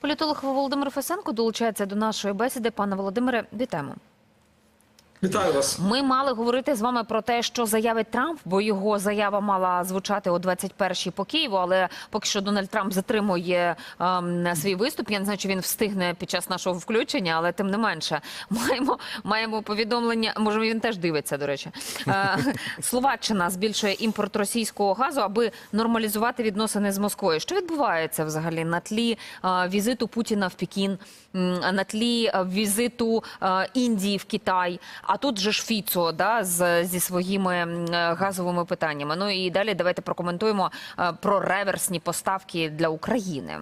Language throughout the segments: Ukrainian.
Політолог Володимир Фесенко долучається до нашої бесіди. Пане Володимире, вітаємо. Вітаю вас. Ми мали говорити з вами про те, що заявить Трамп, бо його заява мала звучати о 21-й по Києву. Але поки що Дональд Трамп затримує ем, свій виступ. Я не знаю, чи він встигне під час нашого включення, але тим не менше, маємо маємо повідомлення. Може, він теж дивиться. До речі, е, Словаччина збільшує імпорт російського газу, аби нормалізувати відносини з Москвою. Що відбувається взагалі на тлі е, візиту Путіна в Пекін, на тлі е, візиту е, Індії в Китай? А тут же ж Фіцо да, з, зі своїми е, газовими питаннями. Ну і далі давайте прокоментуємо е, про реверсні поставки для України.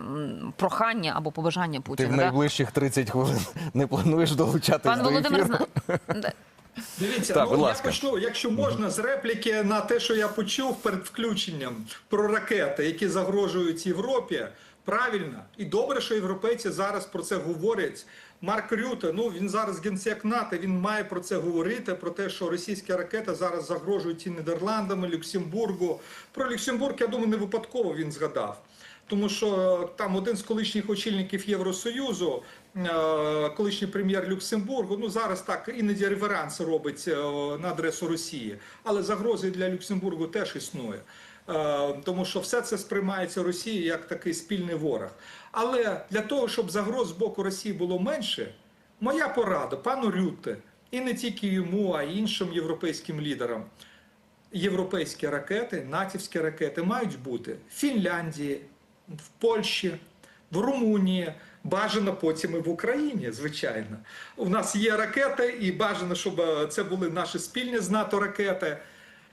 Прохання або побажання Ти Путіна. в найближчих 30 хвилин не плануєш долучатись Пан до Володимир ефіру? зна... Дивіться, Так, ну будь я почну, якщо можна, з репліки на те, що я почув перед включенням про ракети, які загрожують Європі. Правильно і добре, що європейці зараз про це говорять. Марк Рюте, ну він зараз генсек НАТО, він має про це говорити. Про те, що російські ракети зараз загрожують і Нідерландами, Люксембургу. Про Люксембург, я думаю, не випадково він згадав. Тому що там один з колишніх очільників Євросоюзу, е, колишній прем'єр Люксембургу, ну зараз так іноді реверанс робить е, на адресу Росії, але загрози для Люксембургу теж існує. Е, Тому що все це сприймається Росією як такий спільний ворог. Але для того, щоб загроз з боку Росії було менше, моя порада пану Рютте, і не тільки йому, а й іншим європейським лідерам європейські ракети, натівські ракети мають бути в Фінляндії, в Польщі, в Румунії. Бажано потім і в Україні, звичайно. У нас є ракети, і бажано, щоб е, це були наші спільні з НАТО ракети.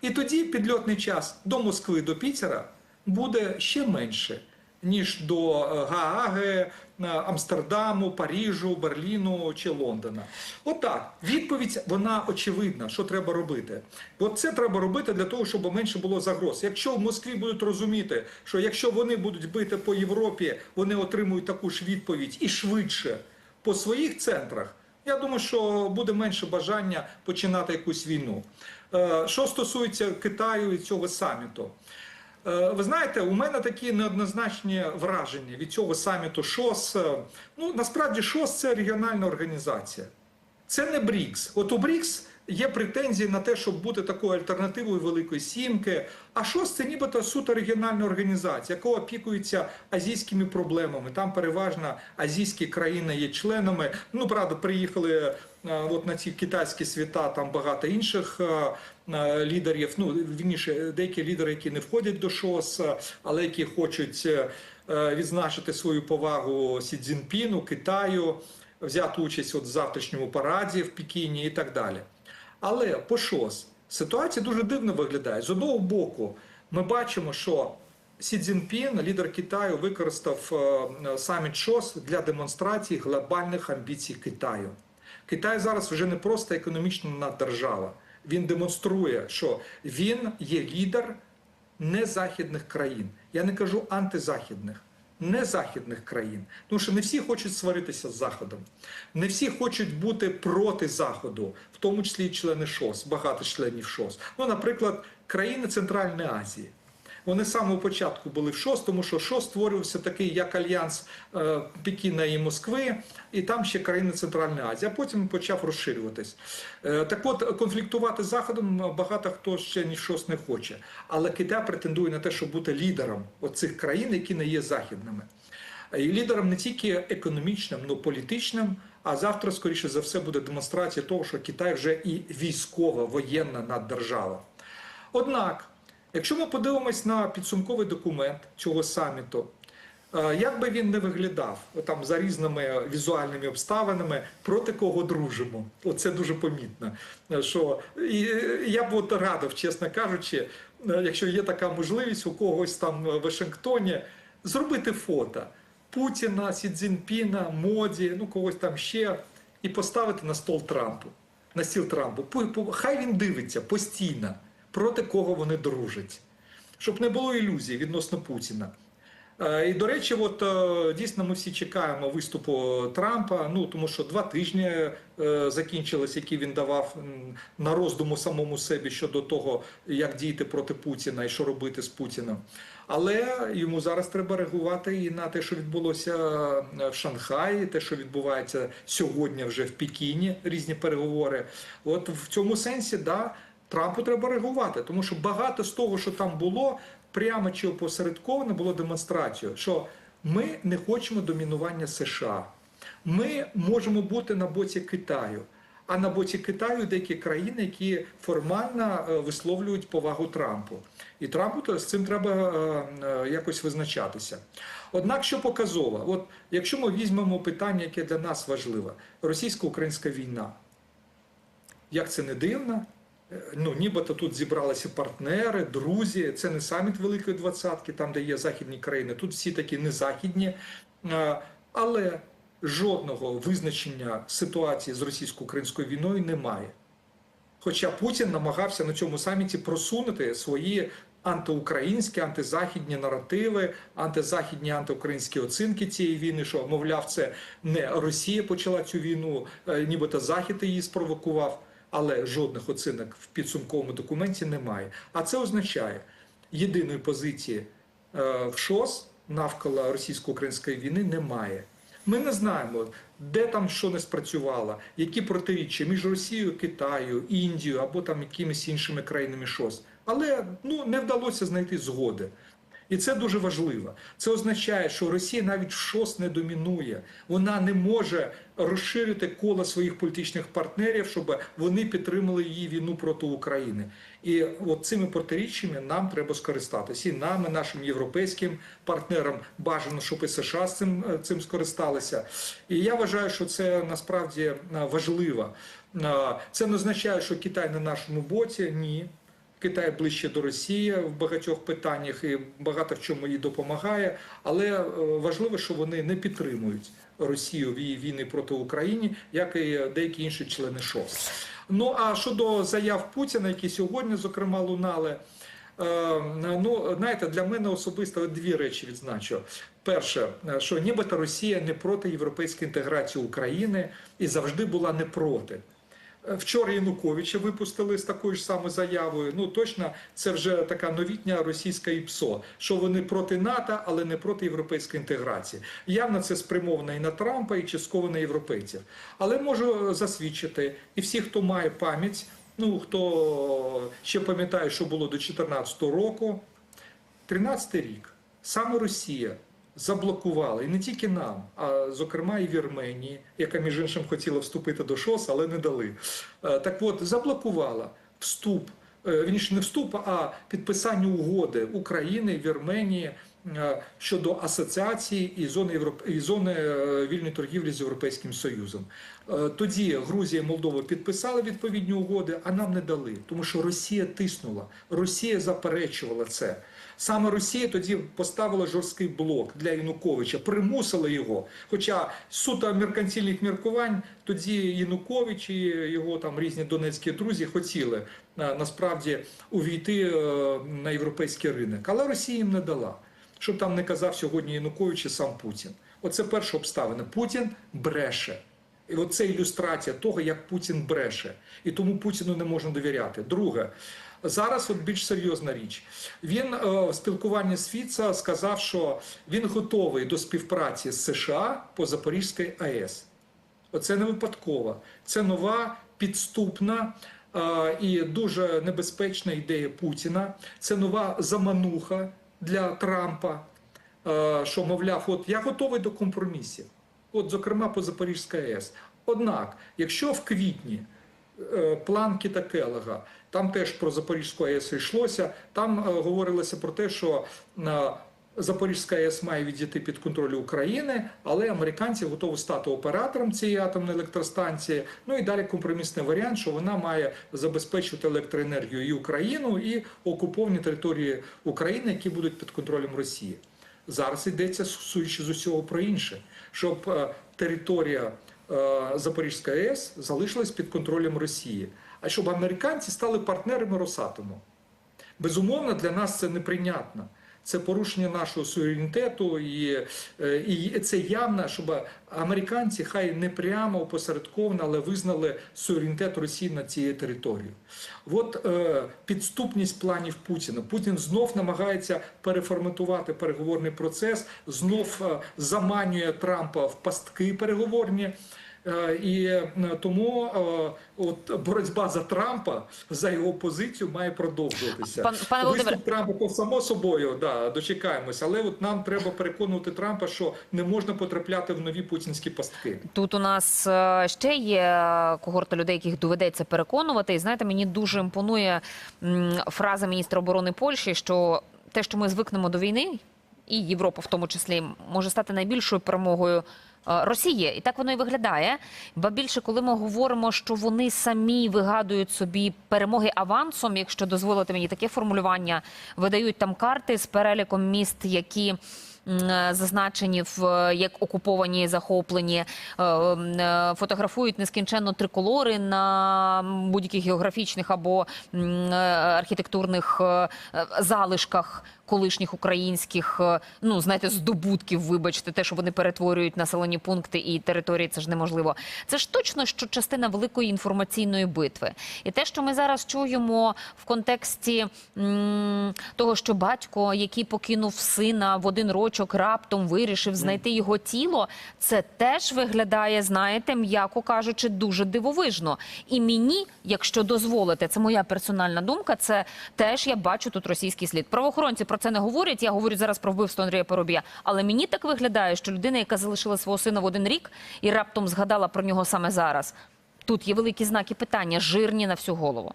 І тоді підльотний час до Москви, до Пітера буде ще менше, ніж до е, Гааги, е, Амстердаму, Парижу, Берліну чи Лондона. Отак. Відповідь вона очевидна, що треба робити. От це треба робити для того, щоб менше було загроз. Якщо в Москві будуть розуміти, що якщо вони будуть бити по Європі, вони отримують таку ж відповідь і швидше по своїх центрах. Я думаю, що буде менше бажання починати якусь війну. Е, Що стосується Китаю і цього саміту, Е, ви знаєте, у мене такі неоднозначні враження від цього саміту ШОС. Е, Ну насправді ШОС це регіональна організація. Це не БРІКС. От у БРІКС є претензії на те, щоб бути такою альтернативою Великої Сімки. А ШОС це нібито суто регіональна організація, яка опікується азійськими проблемами. Там переважно азійські країни є членами. Ну, правда, приїхали от на ці китайські свята, там багато інших е, е, лідерів. Ну, вірніше, деякі лідери, які не входять до ШОС, е, але які хочуть е, е, відзначити свою повагу Сі Цзіньпіну, Китаю взяти участь от в завтрашньому параді в Пекіні і так далі. Але по ШОС ситуація дуже дивно виглядає. З одного боку, ми бачимо, що Сі Цзіньпін, лідер Китаю, використав е, саміт ШОС для демонстрації глобальних амбіцій Китаю. Китай зараз вже не просто економічна наддержава. Він демонструє, що він є лідер незахідних країн. Я не кажу антизахідних, незахідних країн. Тому що не всі хочуть сваритися з Заходом, не всі хочуть бути проти Заходу, в тому числі і члени ШОС, багато членів ШОС. Ну, наприклад, країни Центральної Азії. Вони самого початку були в ШОС, тому що ШОС створювався такий як альянс е, Пекіна і Москви, і там ще країни Центральної Азії, а потім почав розширюватись. Е, так от конфліктувати з Заходом багато хто ще ні ШОС не хоче. Але Китай претендує на те, щоб бути лідером оцих країн, які не є західними. І лідером не тільки економічним, але й політичним. А завтра, скоріше за все, буде демонстрація того, що Китай вже і військова, воєнна наддержава. Однак, якщо ми подивимось на підсумковий документ цього саміту, е, як би він не виглядав там за різними візуальними обставинами, проти кого дружимо, оце дуже помітно. Е, Що і я б от радив, чесно кажучи, е, якщо є така можливість у когось там в Вашингтоні, зробити фото Путіна, Сі Цзіньпіна, Моді, ну когось там ще, і поставити на стол Трампу, на стіл Трампу. Хай він дивиться постійно, проти кого вони дружать, щоб не було ілюзій відносно Путіна. Е, І до речі, от е, дійсно ми всі чекаємо виступу Трампа. Ну тому що два тижні е, закінчились, які він давав на роздуму самому собі щодо того, як діяти проти Путіна і що робити з Путіним. Але йому зараз треба реагувати і на те, що відбулося в Шанхаї, те, що відбувається сьогодні вже в Пекіні, різні переговори. От в цьому сенсі, да, Трампу треба реагувати, тому що багато з того, що там було, прямо чи опосередковано було демонстрацією, що ми не хочемо домінування США. Ми можемо бути на боці Китаю. А на боці Китаю деякі країни, які формально е, висловлюють повагу Трампу. І Трампу то з цим треба е, е, якось визначатися. Однак, що показово, от якщо ми візьмемо питання, яке для нас важливе, російсько-українська війна. Як це не дивно, ну нібито тут зібралися партнери, друзі. Це не саміт Великої Двадцятки, там де є західні країни. Тут всі такі незахідні. Але жодного визначення ситуації з російсько-українською війною немає. Хоча Путін намагався на цьому саміті просунути свої антиукраїнські, антизахідні наративи, антизахідні антиукраїнські оцінки цієї війни, що мовляв, це не Росія почала цю війну, е, нібито Захід її спровокував, але жодних оцінок в підсумковому документі немає. А це означає єдиної позиції е, в ШОС навколо російсько-української війни немає. Ми не знаємо, де там що не спрацювало, які протиріччя між Росією, Китаю, Індією або там якимись іншими країнами ШОС. Але ну не вдалося знайти згоди. І це дуже важливо. Це означає, що Росія навіть в ШОС не домінує. Вона не може розширити коло своїх політичних партнерів, щоб вони підтримали її війну проти України. І от цими протиріччями нам треба скористатися. І нам, і нашим європейським партнерам бажано, щоб і США з цим, е, цим скористалися. І я вважаю, що це насправді е, важливо. Е, Це не означає, що Китай на нашому боці. Ні. Китай ближче до Росії в багатьох питаннях і багато в чому їй допомагає, але е, важливо, що вони не підтримують Росію в її війни проти України, як і деякі інші члени ШОС. Ну а щодо заяв Путіна, які сьогодні зокрема лунали. е, Ну, знаєте, для мене особисто дві речі відзначу. Перше, що нібито Росія не проти європейської інтеграції України і завжди була не проти. Вчора Януковича випустили з такою ж самою заявою. Ну точно це вже така новітня російська ІПСО, що вони проти НАТО, але не проти європейської інтеграції. Явно це спрямовано і на Трампа, і частково на європейців. Але можу засвідчити, і всі, хто має пам'ять, ну хто ще пам'ятає, що було до 2014 року, 13 рік саме Росія заблокувала і не тільки нам, а зокрема і Вірменії, яка між іншим хотіла вступити до ШОС, але не дали. Е, Так от заблокувала вступ. він ж не вступ, а підписання угоди України, Вірменії е, щодо асоціації і зони Європ... і зони е, вільної торгівлі з Європейським Союзом. Е, Тоді Грузія і Молдова підписали відповідні угоди, а нам не дали, тому що Росія тиснула, Росія заперечувала це. Саме Росія тоді поставила жорсткий блок для Януковича, примусила його. Хоча суто меркантильних міркувань тоді Янукович і його там різні донецькі друзі хотіли е, насправді увійти е, на європейський ринок, але Росія їм не дала. Щоб там не казав сьогодні Янукович і сам Путін. Оце перша обставина. Путін бреше. І от це ілюстрація того, як Путін бреше. І тому Путіну не можна довіряти. Друге, зараз от більш серйозна річ. Він е, в спілкуванні з Фіца сказав, що він готовий до співпраці з США по Запорізькій АЕС. Оце не випадково. Це нова підступна е, і дуже небезпечна ідея Путіна. Це нова замануха для Трампа. е, Що, мовляв, от я готовий до компромісів. От, зокрема, по Запорізькій АЕС. Однак, якщо в квітні е, план Кіта Келега, там теж про Запорізьку АЕС йшлося, там е, говорилося про те, що Запорізька АЕС має відійти під контроль України, але американці готові стати оператором цієї атомної електростанції. Ну і далі компромісний варіант, що вона має забезпечувати електроенергію і Україну, і окуповані території України, які будуть під контролем Росії. Зараз йдеться судячи з усього про інше, щоб е, територія е, Запорізької АЕС залишилась під контролем Росії, а щоб американці стали партнерами Росатому. Безумовно, для нас це неприйнятно. Це порушення нашого суверенітету, і, е, і це явно, щоб американці хай не прямо опосередковано, але визнали суверенітет Росії на цієї території. От е, підступність планів Путіна. Путін знов намагається переформатувати переговорний процес, знов е, заманює Трампа в пастки переговорні. Е, І е, тому е, от боротьба за Трампа за його позицію має продовжуватися. Пан- пане Володимире. Трампа то само собою да дочекаємося, але от нам треба переконувати Трампа, що не можна потрапляти в нові путінські пастки. Тут у нас ще є когорта людей, яких доведеться переконувати. І знаєте, мені дуже імпонує фраза міністра оборони Польщі, що те, що ми звикнемо до війни, і Європа в тому числі, може стати найбільшою перемогою. Е, Росії, і так воно і виглядає. Ба більше, коли ми говоримо, що вони самі вигадують собі перемоги авансом, якщо дозволити мені таке формулювання, видають там карти з переліком міст, які зазначені в е, як окуповані, захоплені, е, е, фотографують нескінченно триколори на будь-яких географічних або е, архітектурних е, е, залишках колишніх українських, е, ну знаєте, здобутків. Вибачте, те, що вони перетворюють населені пункти і території, це ж неможливо. Це ж точно що частина великої інформаційної битви, і те, що ми зараз чуємо в контексті того, що батько, який покинув сина в один рочок, раптом вирішив знайти його тіло, це теж виглядає, знаєте, м'яко кажучи, дуже дивовижно. І мені, якщо дозволите, це моя персональна думка. Це теж я бачу тут російський слід. Правоохоронці про це не говорять. Я говорю зараз про вбивство Андрія Поробія. Але мені так виглядає, що людина, яка залишила свого сина в один рік і раптом згадала про нього саме зараз. Тут є великі знаки питання, жирні на всю голову.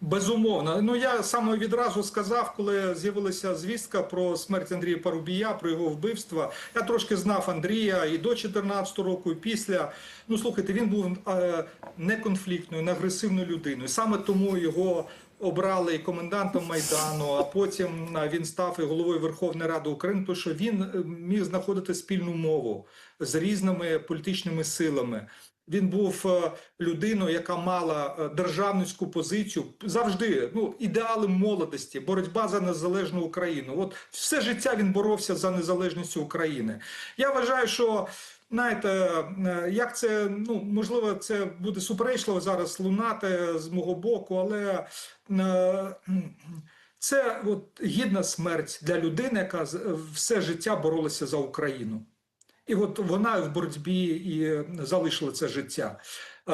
Безумовно. Ну я саме відразу сказав, коли з'явилася звістка про смерть Андрія Парубія, про його вбивство. Я трошки знав Андрія і до 14 року, і після. Ну слухайте, він був е, неконфліктною, не агресивною людиною. Саме тому його. Обрали і комендантом майдану, а потім е, він став і головою Верховної Ради України, тому що він е, міг знаходити спільну мову з різними політичними силами. Він був е, людиною, яка мала е, державницьку позицію завжди. Ну ідеали молодості, боротьба за незалежну Україну. От все життя він боровся за незалежність України. Я вважаю, що. Знаєте, е, як це ну можливо, це буде суперечливо зараз лунати з мого боку, але це от гідна смерть для людини, яка все життя боролася за Україну. І от вона в боротьбі і залишила це життя. Е,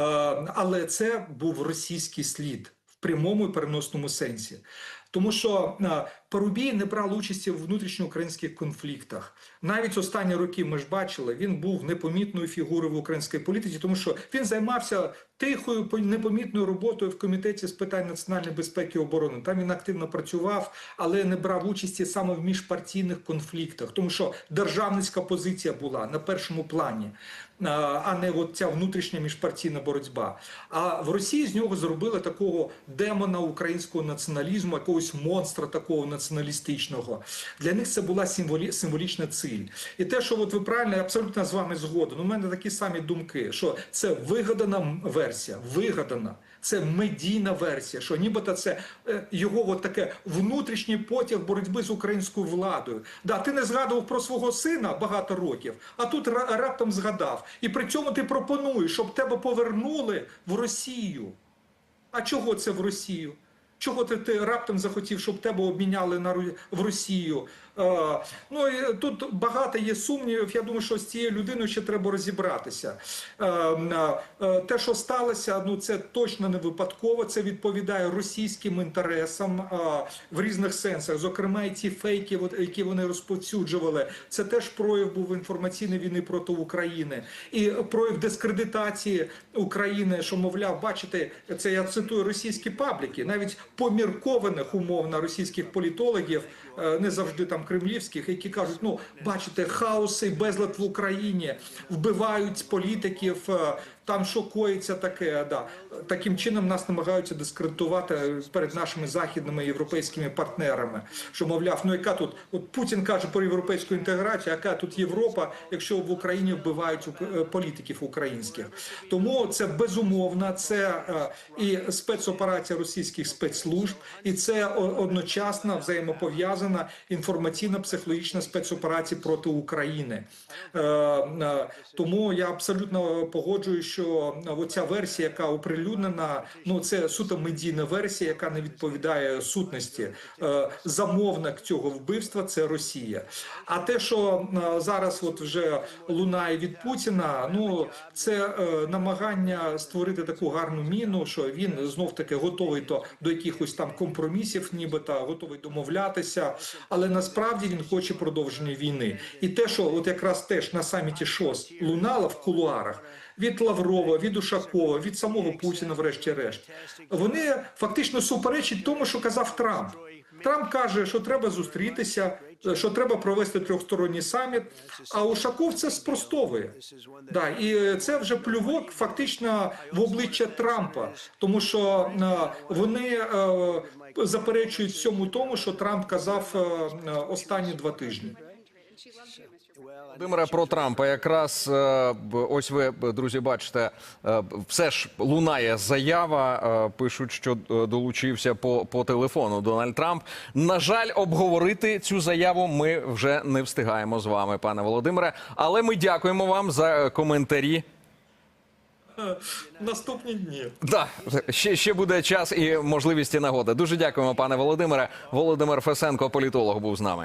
Але це був російський слід в прямому і переносному сенсі. Тому що е, Парубій не брав участі в внутрішньоукраїнських конфліктах. Навіть останні роки ми ж бачили, він був непомітною фігурою в українській політиці, тому що він займався тихою, непомітною роботою в комітеті з питань національної безпеки і оборони. Там він активно працював, але не брав участі саме в міжпартійних конфліктах, тому що державницька позиція була на першому плані, а- не от ця внутрішня міжпартійна боротьба. А в Росії з нього зробили такого демона українського націоналізму, якогось монстра такого націоналістичного. Для них це була символі, символічна ціль. І те, що от ви правильно, я абсолютно з вами згоден. У мене такі самі думки, що це вигадана версія, вигадана. Це медійна версія, що нібито це е, його от таке внутрішній потяг боротьби з українською владою. Да, ти не згадував про свого сина багато років, а тут раптом згадав. І при цьому ти пропонуєш, щоб тебе повернули в Росію. А чого це в Росію? Чого ти, ти раптом захотів, щоб тебе обміняли на в Росію? Е, ну і тут багато є сумнівів. Я думаю, що з цією людиною ще треба розібратися. Е, е, е, те, що сталося, ну це точно не випадково. Це відповідає російським інтересам е, в різних сенсах. Зокрема, і ці фейки, які вони розповсюджували, це теж прояв був інформаційної війни проти України і прояв дискредитації України, що мовляв, бачите, це я цитую російські пабліки, навіть поміркованих умовно російських політологів, е, не завжди там кремлівських, які кажуть: ну бачите, хаос і безлад в Україні вбивають політиків, е, там що коїться таке. Да. Таким чином нас намагаються дискредитувати перед нашими західними європейськими партнерами. Що мовляв, ну яка тут от Путін каже про європейську інтеграцію, яка тут Європа, якщо в Україні вбивають е, політиків українських. Тому це безумовно, це е, і спецоперація російських спецслужб, і це о- одночасно взаємопов'язана інформаційно-психологічна спецоперація проти України. Е, Тому я абсолютно погоджуюсь, що оця версія, яка оприлюднена, ну це суто медійна версія, яка не відповідає сутності. Е, Замовник цього вбивства це Росія. А те, що зараз от вже лунає від Путіна, ну це е, намагання створити таку гарну міну, що він знов таки готовий то до якихось там компромісів, нібито готовий домовлятися, але насправді він хоче продовження війни. І те, що от якраз теж на саміті ШОС лунало в кулуарах. Від Лаврова, від Ушакова, від самого Путіна, врешті-решт, вони фактично суперечать тому, що казав Трамп. Трамп каже, що треба зустрітися, що треба провести трьохсторонній саміт. А Ушаков це спростовує. Да, і це вже плювок фактично в обличчя Трампа, тому що е, вони е, заперечують всьому тому, що Трамп казав е, останні два тижні. Володимире, про Трампа якраз е, ось ви, друзі, бачите, е, все ж лунає заява. е, Пишуть, що долучився по, по телефону Дональд Трамп. На жаль, обговорити цю заяву ми вже не встигаємо з вами, пане Володимире. Але ми дякуємо вам за коментарі. Наступні дні. Да, ще, ще буде час і можливість і нагода. Дуже дякуємо, пане Володимире. Володимир Фесенко, політолог, був з нами.